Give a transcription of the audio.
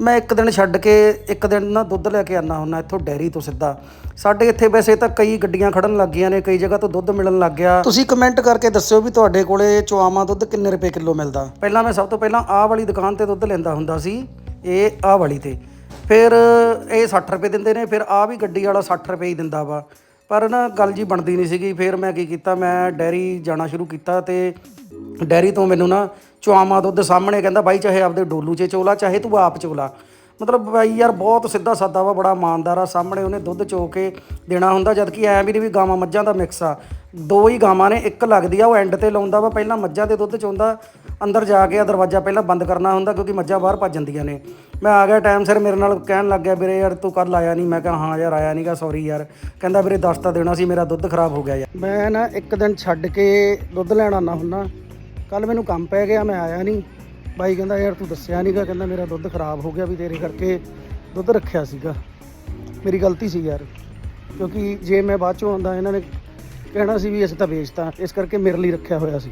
ਮੈਂ ਇੱਕ ਦਿਨ ਛੱਡ ਕੇ ਇੱਕ ਦਿਨ ਨਾ ਦੁੱਧ ਲੈ ਕੇ ਆਨਾ ਹੁੰਨਾ ਇੱਥੋਂ ਡੈਰੀ ਤੋਂ ਸਿੱਧਾ। ਸਾਡੇ ਇੱਥੇ ਵੈਸੇ ਤਾਂ ਕਈ ਗੱਡੀਆਂ ਖੜਨ ਲੱਗ ਗਈਆਂ ਨੇ ਕਈ ਜਗ੍ਹਾ ਤੋਂ ਦੁੱਧ ਮਿਲਣ ਲੱਗ ਗਿਆ। ਤੁਸੀਂ ਕਮੈਂਟ ਕਰਕੇ ਦੱਸਿਓ ਵੀ ਤੁਹਾਡੇ ਕੋਲੇ ਚੁਆਮਾ ਦੁੱਧ ਕਿੰਨੇ ਰੁਪਏ ਕਿਲੋ ਮਿਲਦਾ? ਪਹਿਲਾਂ ਮੈਂ ਸਭ ਤੋਂ ਪਹਿਲਾਂ ਆਹ ਵਾਲੀ ਦੁਕਾਨ ਤੇ ਦੁੱਧ ਲੈਂਦਾ ਹੁੰਦਾ ਸੀ ਇਹ ਆਹ ਵਾਲੀ ਤੇ। ਫਿਰ ਇਹ 60 ਰੁਪਏ ਦਿੰਦੇ ਨੇ ਫਿਰ ਆਹ ਵੀ ਗੱਡੀ ਵਾਲਾ 60 ਰੁਪਏ ਹੀ ਦਿੰਦਾ ਵਾ। ਪਰ ਨਾ ਗੱਲ ਜੀ ਬਣਦੀ ਨਹੀਂ ਸੀਗੀ ਫਿਰ ਮੈਂ ਕੀ ਕੀਤਾ ਮੈਂ ਡੈਰੀ ਜਾਣਾ ਸ਼ੁਰੂ ਕੀਤਾ ਤੇ ਡੈਰੀ ਤੋਂ ਮੈਨੂੰ ਨਾ ਚੁਆਮਾ ਦੁੱਧ ਸਾਹਮਣੇ ਕਹਿੰਦਾ, ਬਾਈ, ਚਾਹੇ ਆਪਦੇ ਡੋਲੂ 'ਚ ਚੋਲਾ, ਚਾਹੇ ਤੂੰ ਆਪ ਚੋਲਾ। ਮਤਲਬ ਬਾਈ ਯਾਰ, ਬਹੁਤ ਸਿੱਧਾ ਸਾਦਾ ਵਾ, ਬੜਾ ਇਮਾਨਦਾਰ ਆ। ਸਾਹਮਣੇ ਉਹਨੇ ਦੁੱਧ ਚੋ ਕੇ ਦੇਣਾ ਹੁੰਦਾ ਜਦ ਕਿ ਐ ਵੀ ਨਹੀਂ ਵੀ ਗਾਵਾਂ ਮੱਝਾਂ ਦਾ ਮਿਕਸ ਆ। ਦੋ ਹੀ ਗਾਵਾਂ ਨੇ, ਇੱਕ ਲੱਗਦੀ ਆ, ਉਹ ਐਂਡ ਤੇ ਲਾਉਂਦਾ ਵਾ। ਪਹਿਲਾਂ ਮੱਝਾਂ ਦੇ ਦੁੱਧ ਚੋਂਦਾ, ਅੰਦਰ ਜਾ ਕੇ ਆ ਦਰਵਾਜ਼ਾ ਪਹਿਲਾਂ ਬੰਦ ਕਰਨਾ ਹੁੰਦਾ, ਕਿਉਂਕਿ ਮੱਝਾਂ ਬਾਹਰ ਭੱਜ ਜਾਂਦੀਆਂ ਨੇ। ਮੈਂ ਆ ਗਿਆ ਟਾਈਮ ਸਿਰ, ਮੇਰੇ ਨਾਲ ਕਹਿਣ ਲੱਗ ਗਿਆ, ਵੀਰੇ ਯਾਰ, ਤੂੰ ਕੱਲ ਆਇਆ ਨਹੀਂ ਮੈਂ ਕਿਹਾ, ਹਾਂ ਯਾਰ, ਆਇਆ ਨਹੀਂਗਾ ਸੌਰੀ ਯਾਰ। ਕਹਿੰਦਾ, ਵੀਰੇ, ਦੱਸ ਤਾਂ ਦੇਣਾ ਸੀ, ਮੇਰਾ ਦੁੱਧ ਖਰਾਬ ਹੋ ਗਿਆ ਯਾਰ। ਮੈਂ ਨਾ ਇੱਕ ਦਿਨ ਛੱਡ ਕੇ ਦੁੱਧ ਲੈਣ ਆਉਣਾ ਹੁੰਦਾ ਕੱਲ ਮੈਨੂੰ ਕੰਮ ਪੈ ਗਿਆ, ਮੈਂ ਆਇਆ ਨਹੀਂ। ਬਾਈ ਕਹਿੰਦਾ, ਯਾਰ ਤੂੰ ਦੱਸਿਆ ਨਹੀਂਗਾ ਕਹਿੰਦਾ, ਮੇਰਾ ਦੁੱਧ ਖਰਾਬ ਹੋ ਗਿਆ ਵੀ ਤੇਰੇ ਕਰਕੇ ਦੁੱਧ ਰੱਖਿਆ ਸੀਗਾ। ਮੇਰੀ ਗਲਤੀ ਸੀ ਯਾਰ, ਕਿਉਂਕਿ ਜੇ ਮੈਂ ਬਾਅਦ ਚੋਂ ਆਉਂਦਾ, ਇਹਨਾਂ ਨੇ ਕਹਿਣਾ ਸੀ ਵੀ ਅਸੀਂ ਤਾਂ ਵੇਚਤਾ, ਇਸ ਕਰਕੇ ਮੇਰੇ ਲਈ ਰੱਖਿਆ ਹੋਇਆ ਸੀ।